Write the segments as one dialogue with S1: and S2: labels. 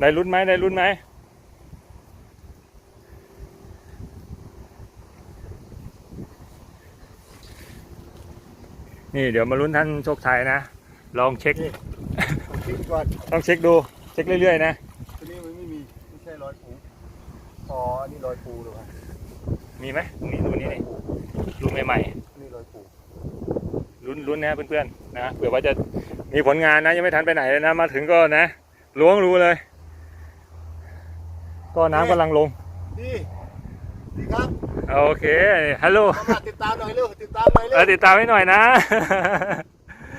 S1: ได้ลุ้นไหมได้ลุ้นไหมนี่เดี๋ยวมาลุ้นท่านโชคชัยนะ ลองเช็ค
S2: ผมคิดก่อน
S1: ต้องเช็คดู เช็คเรื่อยๆนะ
S2: ตัวนี้มันไม่มี ไม่ใช่รอยปูอ๋ออันนี้รอยปูหรือเปล่า
S1: มีไหมตรงนี้ดูนี่นี่รูใหม่
S2: อันนี้รอยปู
S1: ๆลุ้นลุ้นนะเพื่อนๆนะเผื่อว่าจะมีผลงานนะยังไม่ทันไปไหนเลยนะ มาถึงก็นะล้วงรูเลย ก็น้ำกำลังลง
S2: ดีดีครับ
S1: โอเคฮัลโหล
S2: เข้ามาติดตามหน่อยเร็วติดตามหน่อยเร็
S1: เออ
S2: ว
S1: ติดตามให้หน่อยนะ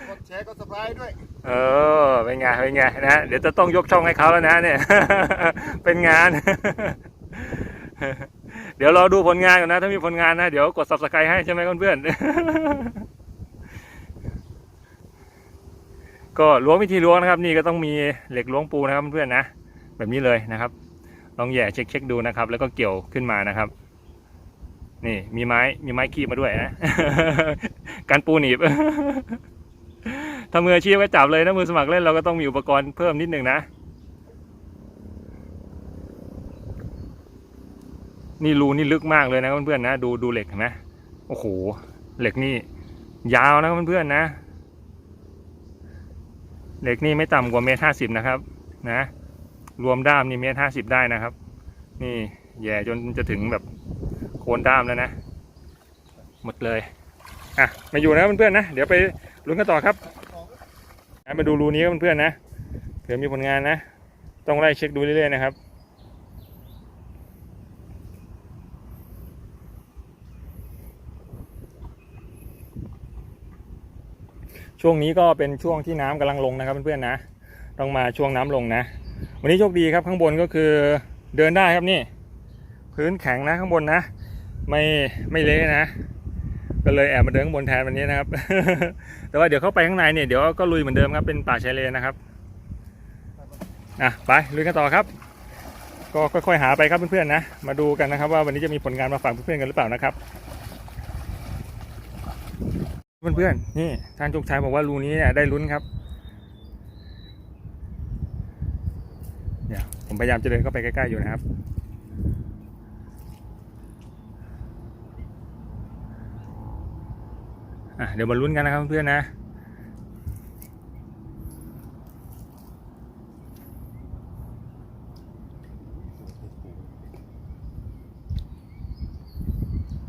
S2: กดแชร์กดสไครต์ด้วย
S1: เออเป็นไงเป็นไงนะเดี๋ยวจะต้องยกช่องให้เขาแล้วนะเนี่ย เป็นงาน เดี๋ยวรอดูผลงานก่อนนะ ถ้ามีผลงานนะ เดี๋ยวกด subscribe ให้ใช่ไหมเพื่อนๆก็ล้วงวิธีล้วงนะครับ นี่ก็ต้องมีเหล็กล้วงปูนะครับเพื่อนๆนะแบบนี้เลยนะครับ ลองแย่เช็คเช็คดูนะครับ แล้วก็เกี่ยวขึ้นมานะครับ นี่มีไม้มีไม้คีบมาด้วยนะการปูหนีบถ้ามืออาชีพก็จับเลยนะมือสมัครเล่นเราก็ต้องมีอุปกรณ์เพิ่มนิดหนึ่งนะนี่รูนี่ลึกมากเลยนะเพื่อนๆนะดูดูเหล็กเห็นไหมโอ้โหเหล็กนี่ ยาวนะเพื่อนๆนะ เหล็กนี่ไม่ต่ำกว่าเมตรห้าสิบนะครับ นะ รวมด้ามนี่เมตรห้าสิบได้นะครับ นี่แย่จนจะถึงแบบโคนด้ามแล้วนะ หมดเลยอะมาอยู่นะเพื่อนๆนะ เดี๋ยวไปลุ้นกันต่อครับมาดูรูนี้เพื่อนๆนะเผื่อมีผลงานนะ ต้องไล่เช็คดูเรื่อยๆนะครับช่วงนี้ก็เป็นช่วงที่น้ำกำลังลงนะครับเพื่อนๆนะ ต้องมาช่วงน้ำลงนะ วันนี้โชคดีครับข้างบนก็คือเดินได้ครับนี่ พื้นแข็งนะข้างบนนะ ไม่ไม่เละนะ ก็เลยแอบมาเดินข้างบนแทนวันนี้นะครับ แต่ว่าเดี๋ยวเข้าไปข้างในเนี่ยเดี๋ยวก็ลุยเหมือนเดิมครับเป็นป่าชายเลนนะครับอะไปลุยกันต่อครับ ก็ค่อยๆหาไปครับเพื่อนๆนะ มาดูกันนะครับ ว่าวันนี้จะมีผลงานมาฝากเพื่อนๆกันหรือเปล่านะครับเพื่อนๆนี่ท่านโชคชัยบอกว่ารูนี้เนี่ยได้ลุ้นครับ เดี๋ยวผมพยายามจะเดินเข้าไปใกล้ๆอยู่นะครับเดี๋ยวมาลุ้นกันนะครับเพื่อนๆนะ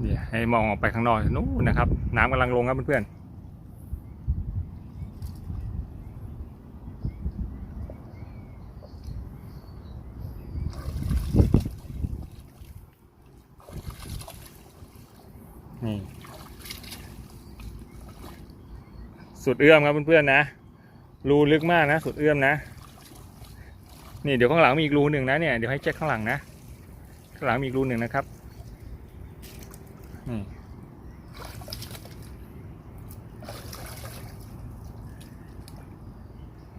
S1: เดี๋ยวให้มองออกไปข้างนอกนู้นนะครับ น้ำกำลังลงครับเพื่อนๆ สุดเอื้อมครับเพื่อนๆนะ รูลึกมากนะ สุดเอื้อมนะ นี่เดี๋ยวข้างหลังมีอีกรูหนึ่งนะเนี่ยเดี๋ยวให้เช็คข้างหลังนะ ข้างหลังมีอีกรูหนึ่งนะครับนี่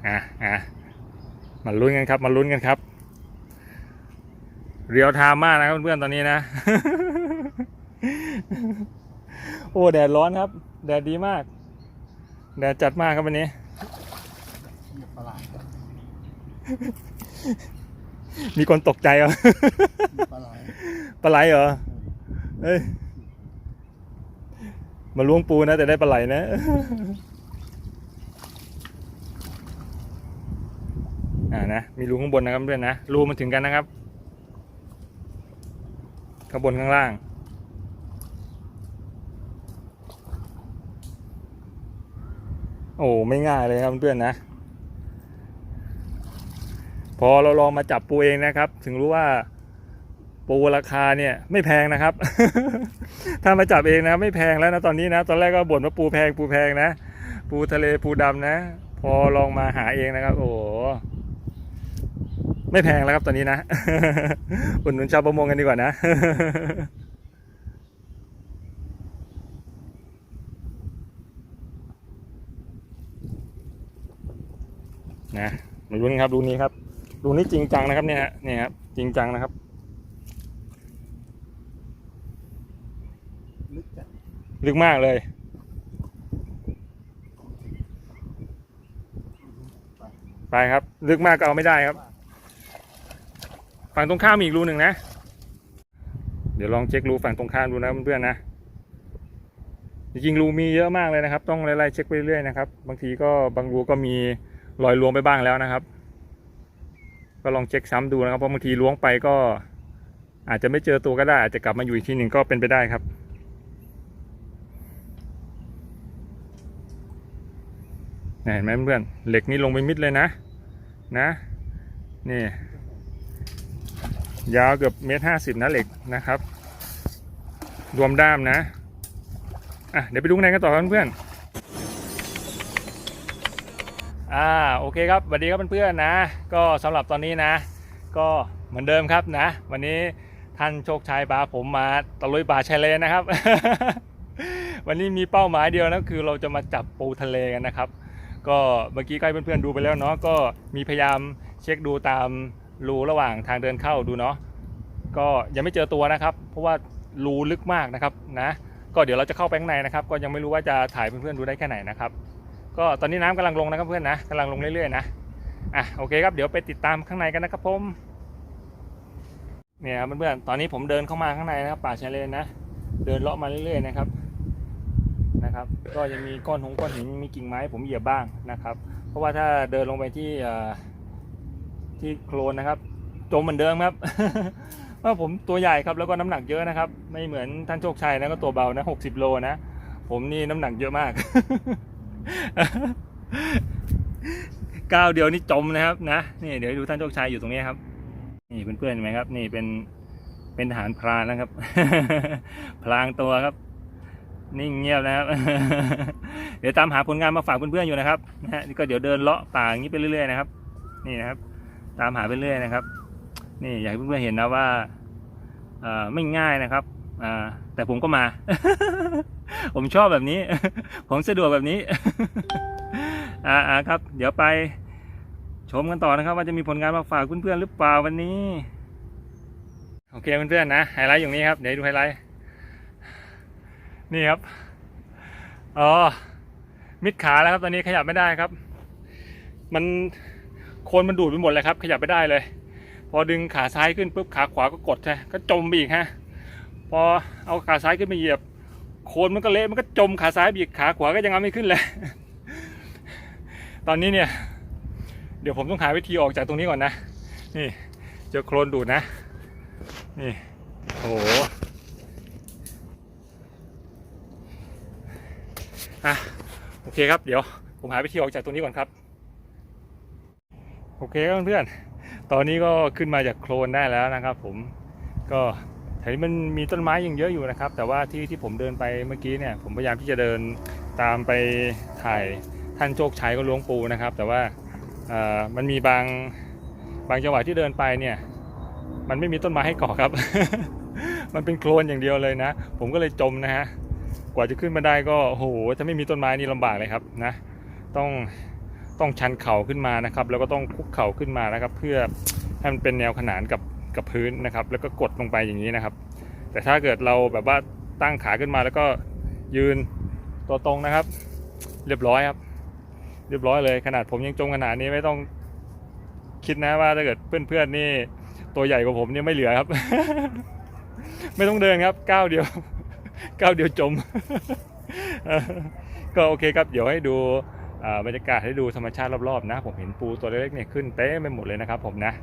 S1: อะอะมาลุ้นกันครับมาลุ้นกันครับ เรียวไทม์มากนะครับเพื่อนๆตอนนี้นะ โอ้แดดร้อนครับ แดดดีมาก แดดจัดมากครับวันนี้
S2: เหยียบประหลาด
S1: มีคนตกใจเหรอ
S2: เหยียบประหลาด
S1: ปลาไหลเหรอเฮ้ยมาล้วงปูนะแต่ได้ปลาไหลนะอ่านะมีรูข้างบนนะครับเพื่อนนะรูมันถึงกันนะครับข้างบนข้างล่าง โอ้ไม่ง่ายเลยครับเพื่อนๆนะ พอเราลองมาจับปูเองนะครับ ถึงรู้ว่าปูราคาเนี่ยไม่แพงนะครับ ถ้ามาจับเองนะไม่แพงแล้วนะตอนนี้นะ ตอนแรกก็บ่นว่าปูแพงปูแพงนะ ปูทะเลปูดำนะ พอลองมาหาเองนะครับ โอ้ไม่แพงแล้วครับตอนนี้นะ อุดหนุนชาวประมงกันดีกว่านะ นะมาลุ้นครับดูนี้ครับดูนี้จริงจังนะครับเนี่ยฮะเนี่ยครับจริงจังนะครับ
S2: ลึกจัด
S1: ลึกมากเลยไปครับ ลึกมากก็เอาไม่ได้ครับ ฝั่งตรงข้ามอีกรูหนึ่งนะ เดี๋ยวลองเช็ครูฝั่งตรงข้ามดูนะเพื่อนๆนะจริงๆรูมีเยอะมากเลยนะครับ ต้องไล่ๆเช็คไปเรื่อยๆนะครับ บางทีก็บางรูก็มี รอยรวงไปบ้างแล้วนะครับ ก็ลองเช็คซ้ำดูนะครับเพราะบางทีล้วงไปก็ อาจจะไม่เจอตัวก็ได้ อาจจะกลับมาอยู่อีกทีหนึ่งก็เป็นไปได้ครับเห็นไหมเพื่อนเหล็กนี่ลงไปมิดเลยนะนะนี่ยาวเกือบเมตรห้าสิบนะเหล็กนะครับ รวมด้ามนะอะเดี๋ยวไปดูข้างในกันต่อครับเพื่อนๆ อ่าโอเคครับสวัสดีครับเพื่อนๆนะ ก็สำหรับตอนนี้นะ ก็เหมือนเดิมครับนะ วันนี้ท่านโชคชัยพาผมมาตะลุยป่าชายเลนนะครับ วันนี้มีเป้าหมายเดียวนะคือเราจะมาจับปูทะเลกันนะครับ ก็เมื่อกี้ใก็ให้เพื่อนๆดูไปแล้วเนาะก็มีพยายามเช็คดูตามรูระหว่างทางเดินเข้าดูเนาะก็ยังไม่เจอตัวนะครับ เพราะว่ารูลึกมากนะครับนะ ก็เดี๋ยวเราจะเข้าไปข้างในนะครับ ก็ยังไม่รู้ว่าจะถ่ายเพื่อนๆดูได้แค่ไหนนะครับ ก็ตอนนี้น้ำกำลังลงนะครับเพื่อนนะกำลังลงเรื่อยๆนะอะโอเคครับเดี๋ยวไปติดตามข้างในกันนะครับผมเนี่ยครับเพื่อนๆตอนนี้ผมเดินเข้ามาข้างในนะครับ ป่าชายเลนนะเดินเลาะมาเรื่อยๆนะครับนะครับ ก็ยังมีก้อนหงก้อนหินมีกิ่งไม้ผมเหยียบบ้างนะครับ เพราะว่าถ้าเดินลงไปที่ที่โคลนนะครับจมเหมือนเดิมครับว่าผมตัวใหญ่ครับแล้วก็น้ำหนักเยอะนะครับ ไม่เหมือนท่านโชคชัยนะก็ตัวเบานะหกสิบโลนะผมนี่น้ำหนักเยอะมาก ก้าวเดียวนี่จมนะครับนะนี่เดี๋ยวดูท่านโชคชัยอยู่ตรงนี้ครับ นี่เพื่อนๆเห็นไหมครับ นี่เป็นเป็นทหารพรานนะครับ พลางตัวครับ นิ่งเงียบนะครับ เดี๋ยวตามหาผลงานมาฝากเพื่อนๆอยู่นะครับนะฮะนี่ก็เดี๋ยวเดินเลาะป่าอย่างนี้ไปเรื่อยๆนะครับ นี่นะครับ ตามหาไปเรื่อยนะครับ นี่อยากให้เพื่อนๆเห็นนะว่าไม่ง่ายนะครับแต่ผมก็มา ผมชอบแบบนี้ ผมสะดวกแบบนี้อ่าอ่าครับ เดี๋ยวไปชมกันต่อนะครับ ว่าจะมีผลงานมาฝากเพื่อนๆหรือเปล่าวันนี้ โอเคเพื่อนๆนะไฮไลท์อย่างนี้ครับ เดี๋ยวดูไฮไลท์ นี่ครับ อ๋อ มิดขาแล้วครับ ตอนนี้ขยับไม่ได้ครับ มันโคนมันดูดไปหมดเลยครับ ขยับไม่ได้เลย พอดึงขาซ้ายขึ้นปุ๊บขาขวาก็กดใช่ก็จมไปอีกฮะ พอเอาขาซ้ายขึ้นไปเหยียบ โคนมันก็เละมันก็จมขาซ้ายไปอีกขาขวาก็ยังเอาไม่ขึ้นเลย ตอนนี้เนี่ย เดี๋ยวผมต้องหาวิธีออกจากตรงนี้ก่อนนะ นี่เจอโคลนดูดนะ นี่โอ้โหอะโอเคครับ เดี๋ยวผมหาวิธีออกจากตรงนี้ก่อนครับ โอเคครับเพื่อนๆตอนนี้ก็ขึ้นมาจากโคลนได้แล้วนะครับ ผมก็ ถวนี้มันมีต้นไม้ยังเยอะอยู่นะครับ แต่ว่าที่ที่ผมเดินไปเมื่อกี้เนี่ยผมพยายามที่จะเดินตามไปถ่ายท่านโชคชัยก็ล้วงปูนะครับ แต่ว่าเอ่อมันมีบางบางจังหวะที่เดินไปเนี่ยมันไม่มีต้นไม้ให้เกาะครับ มันเป็นโคลนอย่างเดียวเลยนะ ผมก็เลยจมนะฮะกว่าจะขึ้นมาได้ก็โอ้โหถ้าไม่มีต้นไม้นี่ลำบากเลยครับนะ ต้องต้องชันเข่าขึ้นมานะครับ แล้วก็ต้องคุกเข่าขึ้นมานะครับ เพื่อให้มันเป็นแนวขนานกับ กับพื้นนะครับ แล้วก็กดลงไปอย่างนี้นะครับ แต่ถ้าเกิดเราแบบว่าตั้งขาขึ้นมาแล้วก็ยืนตัวตรงนะครับ เรียบร้อยครับ เรียบร้อยเลยขนาดผมยังจมขนาดนี้ไม่ต้องคิดนะว่าถ้าเกิดเพื่อนๆนี่ตัวใหญ่กว่าผมเนี่ยไม่เหลือครับ ไม่ต้องเดินครับก้าวเดียวก้าวเดียวจม ก็โอเคครับ เดี๋ยวให้ดูบรรยากาศให้ดูธรรมชาติรอบๆนะ ผมเห็นปูตัวเล็กๆเนี่ยขึ้นเต็มไปหมดเลยนะครับผมนะ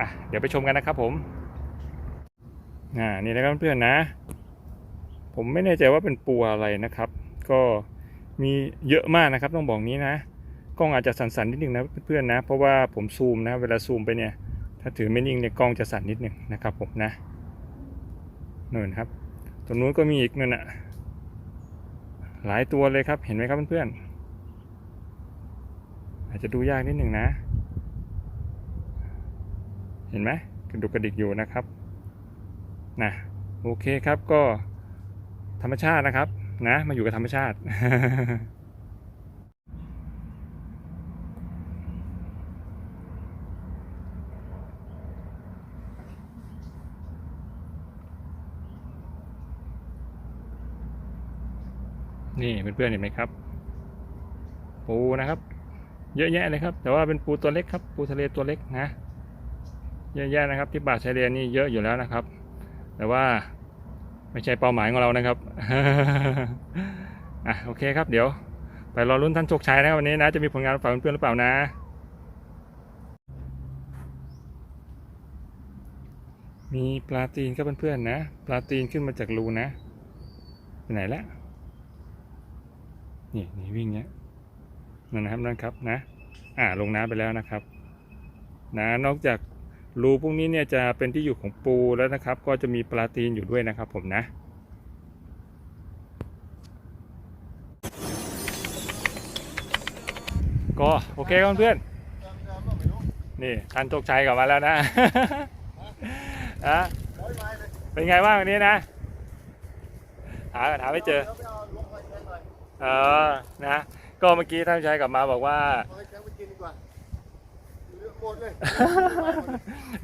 S1: อะเดี๋ยวไปชมกันนะครับผมอ่านี่นะครับเพื่อนๆนะ ผมไม่แน่ใจว่าเป็นปูอะไรนะครับ ก็มีเยอะมากนะครับต้องบอกนี้นะกล้องอาจจะสั่นๆนิดนึงนะเพื่อนๆนะ เพราะว่าผมซูมนะ เวลาซูมไปเนี่ย ถ้าถือไม่นิ่งเนี่ยกล้องจะสั่นนิดหนึ่งนะครับผมนะนู่นครับตรงนู้นก็มีอีกนั่นน่ะหลายตัวเลยครับเห็นไหมครับเพื่อนๆอาจจะดูยากนิดหนึ่งนะ ห็นไหมกระดุกกระดิกอยู่นะครับนะโอเคครับก็ธรรมชาตินะครับนะมาอยู่กับธรรมชาติ นี่เพื่อนๆเห็นไหมครับ ปูนะครับ เยอะแยะเลยครับ แต่ว่าเป็นปูตัวเล็กครับ ปูทะเลตัวเล็กนะ เยอะแยะนะครับที่ป่าชายเลนนี่เยอะอยู่แล้วนะครับ แต่ว่าไม่ใช่เป้าหมายของเรานะครับอะโอเคครับ เดี๋ยวไปรอรุ่นท่านโชคชัยนะครับวันนี้นะจะมีผลงานฝากเพื่อนๆหรือเปล่านะมีปลาตีนครับเพื่อนๆนะ ปลาตีนขึ้นมาจากรูนะไปไหนละนี่นี่วิ่งเนี้ยนั่นนะครับนั่นครับนะ อ่าลงน้ำไปแล้วนะครับ นะนอกจาก รูพวกนี้เนี่ยจะเป็นที่อยู่ของปูแล้วนะครับ ก็จะมีปลาตีนอยู่ด้วยนะครับผมนะก็โอเคครับเพื่อนๆนี่ท่านโชคชัยกลับมาแล้วนะอะ
S2: เป็
S1: นไงบ้างวันนี้นะ หาหาไม่เจอเออนะ ก็เมื่อกี้ท่านชคชัยกลับมาบอกว่า
S2: มดเลย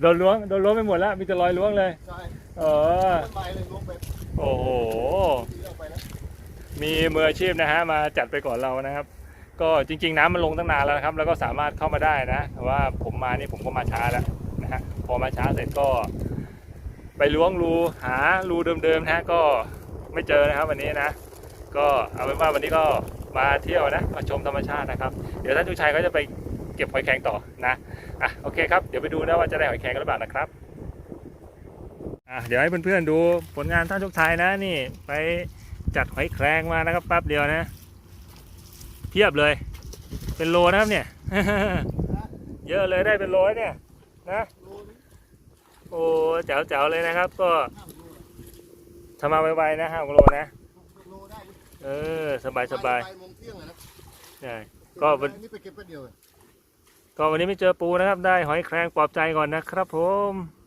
S1: โดนล้วงโดนล้วงไปหมดแล้วมีแต่รอยล้วงเลย
S2: ใช่
S1: เออ
S2: ต้นไม้เลยลงไป
S1: โอ้โห
S2: ตีออกไปแล้ว
S1: มีมืออาชีพนะฮะมาจัดไปก่อนเรานะครับ ก็จริง ๆ น้ำมันลงตั้งนานแล้วนะครับ แล้วก็สามารถเข้ามาได้นะแต่ว่าผมมานี่ผมก็มาช้าแล้วนะฮะพอมาช้าเสร็จก็ ไปล้วงรูหารูเดิมๆนะฮะก็ไม่เจอนะครับวันนี้นะ ก็เอาเป็นว่าวันนี้ก็มาเที่ยวนะมาชมธรรมชาตินะครับ เดี๋ยวท่านชูชัยก็จะไป เก็บหอยแครงต่อนะอะโอเคครับเดี๋ยวไปดูนะว่าจะได้หอยแครงกันหรือเปล่านะครับอะเดี๋ยวให้เพื่อนๆดูผลงานท่านชูชัยนะนี่ไปจัดหอยแครงมานะครับแป๊บเดียวนะ เพียบเลย เป็นโลนะครับเนี่ย เยอะเลยได้เป็นโลแล้วเนี่ยนะ
S2: โลนึง
S1: โอ้แจ๋วแจ๋วๆเลยนะครับ ก็
S2: ห้าโล
S1: ทำมาไวๆนะห้าโลนะ
S2: โลได้
S1: เออสบายสบาย
S2: ไปโมงเที่ยงอะนะ
S1: ใช่ก็วัน
S2: นี่ไปเก็บแป๊บเดียวอะ
S1: ก็วันนี้ไม่เจอปูนะครับ ได้หอยแครงปลอบใจก่อนนะครับผม